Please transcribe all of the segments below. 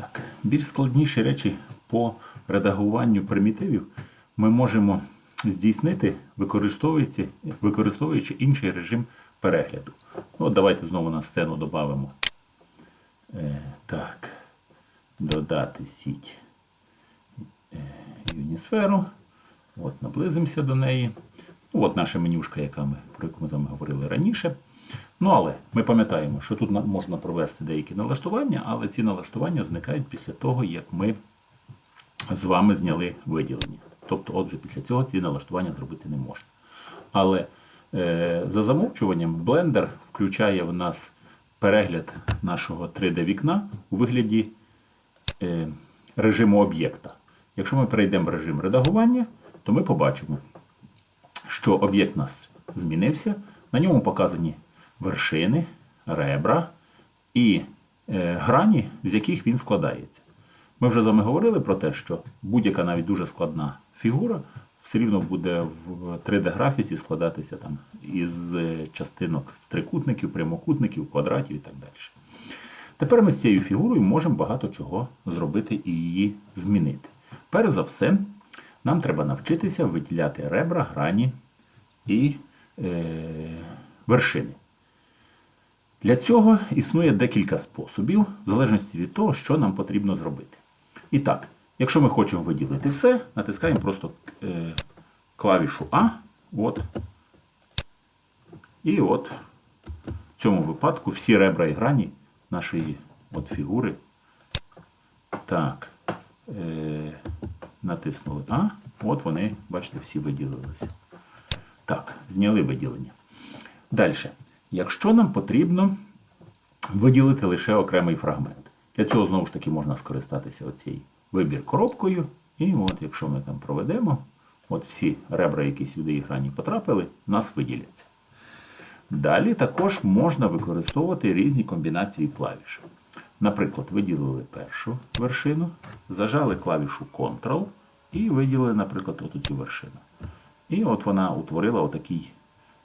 Так, більш складніші речі по редагуванню примітивів ми можемо здійснити, використовуючи, використовуючи інший режим перегляду. Ну, от давайте знову на сцену додамо. Е, так, додати сіть е. От, наблизимося до неї. Ну, от наша менюшка, яка ми, про яку ми з вами говорили раніше. Ну, але ми пам'ятаємо, що тут можна провести деякі налаштування, але ці налаштування зникають після того, як ми з вами зняли виділення. Тобто, отже, після цього ці налаштування зробити не можна. Але е, за замовчуванням Blender включає в нас перегляд нашого 3D-вікна у вигляді е, режиму об'єкта. Якщо ми перейдемо в режим редагування, то ми побачимо, що об'єкт у нас змінився. На ньому показані вершини, ребра і е, грані, з яких він складається. Ми вже з вами говорили про те, що будь-яка навіть дуже складна фігура все рівно буде в 3D-графіці складатися там із е, частинок з трикутників, прямокутників, квадратів і так далі. Тепер ми з цією фігурою можемо багато чого зробити і її змінити. Перш за все, нам треба навчитися виділяти ребра, грані і е, вершини. Для цього існує декілька способів, в залежності від того, що нам потрібно зробити. І так, якщо ми хочемо виділити все, натискаємо просто е, клавішу А. От. І от в цьому випадку всі ребра і грані нашої от фігури. Так. Е, натиснули А. От вони, бачите, всі виділилися. Так, зняли виділення. Далі. Якщо нам потрібно виділити лише окремий фрагмент, для цього знову ж таки можна скористатися оцією вибір коробкою. І от, якщо ми там проведемо, от всі ребра, які сюди і грані потрапили, у нас виділяться. Далі також можна використовувати різні комбінації клавіш. Наприклад, виділили першу вершину, зажали клавішу Ctrl і виділили, наприклад, оту цю вершину. І от вона утворила отакий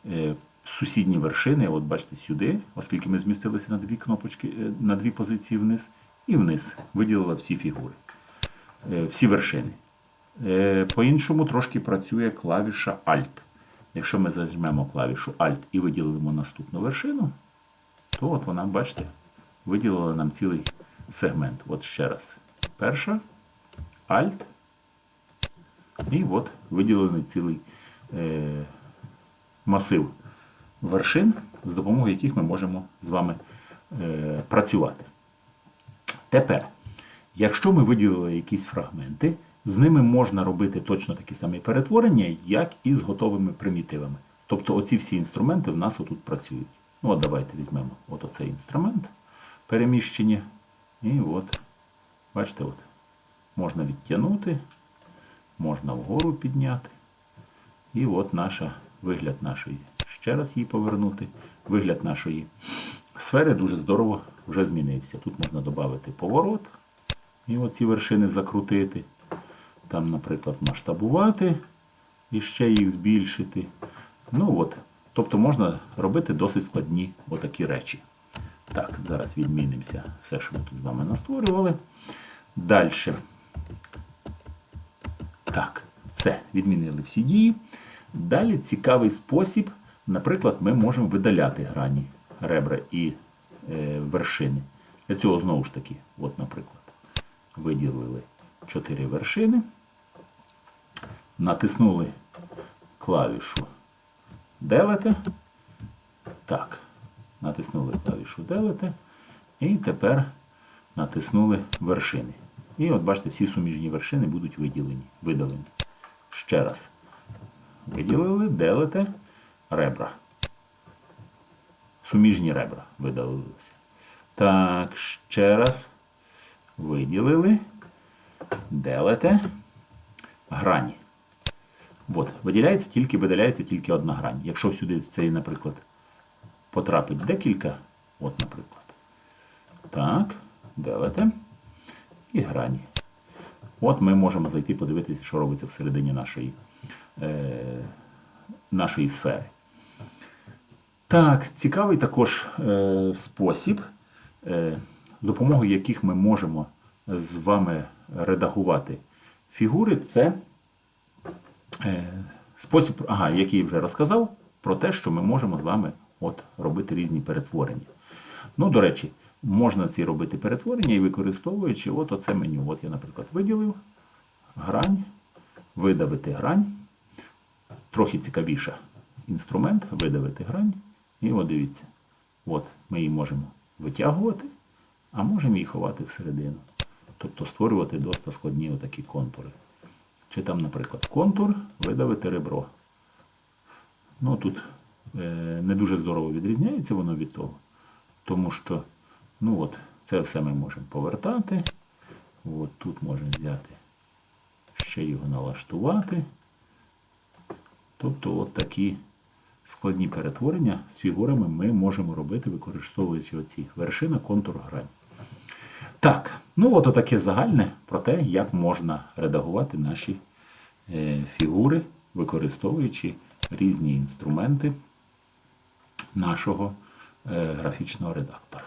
е, сусідні вершини, от бачите, сюди, оскільки ми змістилися на дві кнопочки, е, на дві позиції вниз, і вниз виділила всі фігури, е, всі вершини. Е, По-іншому трошки працює клавіша Alt. Якщо ми зажмемо клавішу Alt і виділимо наступну вершину, то от вона, бачите, виділила нам цілий сегмент. От ще раз. Перша, Alt, і от виділений цілий е, масив вершин, з допомогою яких ми можемо з вами е, працювати. Тепер, якщо ми виділили якісь фрагменти, з ними можна робити точно такі самі перетворення, як і з готовими примітивами. Тобто оці всі інструменти в нас отут працюють. Ну, от давайте візьмемо от оцей інструмент переміщення. І от, бачите, от, можна відтягнути, можна вгору підняти. І от наша вигляд нашої, ще раз її повернути. Вигляд нашої сфери дуже здорово вже змінився. Тут можна додати поворот і оці вершини закрутити. Там, наприклад, масштабувати і ще їх збільшити. Ну от, Тобто можна робити досить складні отакі речі. Так, зараз відмінимося все, що ми тут з вами настворювали. Далі. Так, все, відмінили всі дії. Далі цікавий спосіб. Наприклад, ми можемо видаляти грані, ребра і е, вершини. Для цього знову ж таки, от, наприклад, виділили 4 вершини, натиснули клавішу Делете. Так, натиснули клавішу Делете. І тепер натиснули вершини. І от бачите, всі суміжні вершини будуть виділені, видалені. Ще раз. Виділили, делите ребра. Суміжні ребра видалилися. Так, ще раз. Виділили. Делите грані. От, виділяється тільки, видаляється тільки одна грань. Якщо сюди в цей, наприклад, потрапить декілька, от, наприклад. Так, делите. І грані. От ми можемо зайти подивитися, що робиться всередині нашої, е, нашої сфери. Так, цікавий також е, спосіб, е, допомогою яких ми можемо з вами редагувати фігури, це е, спосіб, ага, який вже розказав, про те, що ми можемо з вами от, робити різні перетворення. Ну, до речі, можна ці робити перетворення і використовуючи от оце меню. От я, наприклад, виділив грань, видавити грань. Трохи цікавіше інструмент, видавити грань. І от дивіться, от ми її можемо витягувати, а можемо її ховати всередину. Тобто створювати досить складні отакі контури. Чи там, наприклад, контур, видавити ребро. Ну тут е, не дуже здорово відрізняється воно від того, тому що ну от, це все ми можемо повертати. От тут можемо взяти, ще його налаштувати. Тобто от такі складні перетворення з фігурами ми можемо робити, використовуючи оці вершина, контур, грань. Так, ну от таке загальне про те, як можна редагувати наші е, фігури, використовуючи різні інструменти нашого е, графічного редактора.